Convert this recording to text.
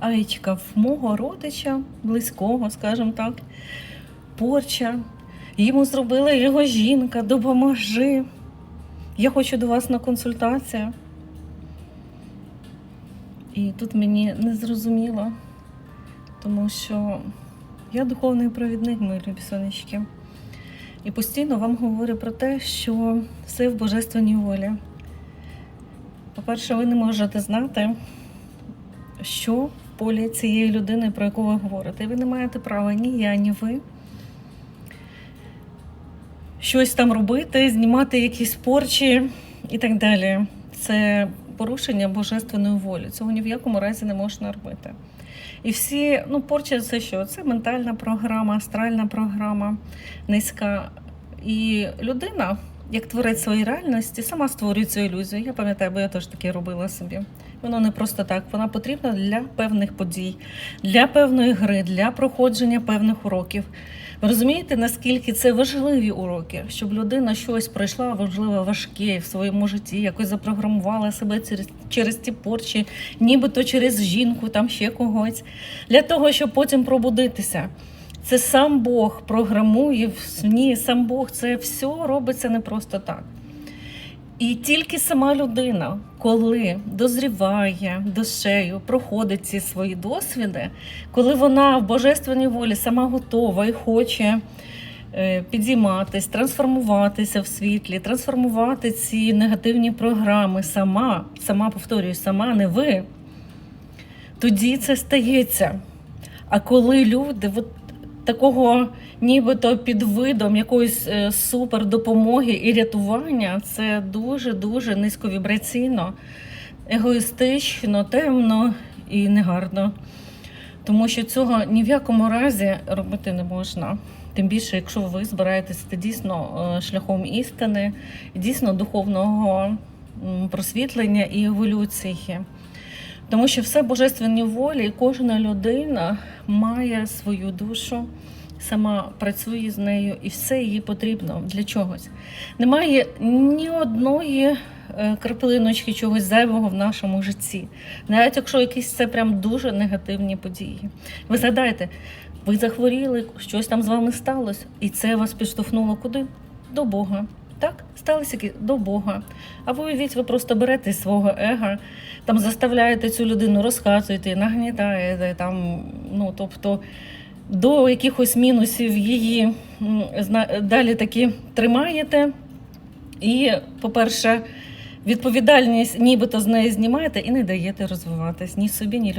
Аєчка в мого родича, близького, скажімо так, порча. Йому зробила його жінка, допоможи. Я хочу до вас на консультацію. І тут мені не зрозуміло, тому що я духовний провідник, мої любі сонечки. І постійно вам говорю про те, що все в божественній волі. По-перше, ви не можете знати, що полі цієї людини, про яку ви говорите. Ви не маєте права ні я, ні ви щось там робити, знімати якісь порчі і так далі. Це порушення божественної волі. Цього ні в якому разі не можна робити. І всі, ну, порча це що? Це ментальна програма, астральна програма, низька. І людина, як творець своєї реальності, сама створює цю ілюзію. Я пам'ятаю, бо я теж таке робила собі. Воно не просто так, вона потрібна для певних подій, для певної гри, для проходження певних уроків. Ви розумієте, наскільки це важливі уроки, щоб людина щось пройшла, важливо важке в своєму житті, якось запрограмувала себе через, через ті порчі, нібито через жінку, там ще когось, для того, щоб потім пробудитися. Це сам Бог програмує в сні, сам Бог це все робиться не просто так. І тільки сама людина, коли дозріває душею, проходить ці свої досвіди, коли вона в божественній волі сама готова і хоче е, підійматись, трансформуватися в світлі, трансформувати ці негативні програми сама, сама повторюю, сама не ви, тоді це стається. А коли люди от такого нібито під видом якоїсь е, супер допомоги і рятування, це дуже-дуже низьковібраційно, егоїстично, темно і негарно. Тому що цього ні в якому разі робити не можна. Тим більше, якщо ви збираєтесь йти дійсно е, шляхом істини, дійсно духовного просвітлення і еволюції. Тому що все божественні волі, і кожна людина має свою душу, сама працює з нею, і все їй потрібно для чогось. Немає ні одної е, краплиночки чогось зайвого в нашому житті, навіть якщо якісь це прям дуже негативні події. Ви згадайте, ви захворіли, щось там з вами сталося, і це вас підштовхнуло куди? До Бога. Так, сталося до Бога. А ви уявіть, ви просто берете свого его, там заставляєте цю людину, розказуєте, нагнітаєте, там, ну, тобто до якихось мінусів її далі таки тримаєте. І, по-перше, відповідальність нібито з неї знімаєте і не даєте розвиватись ні собі, ні людям.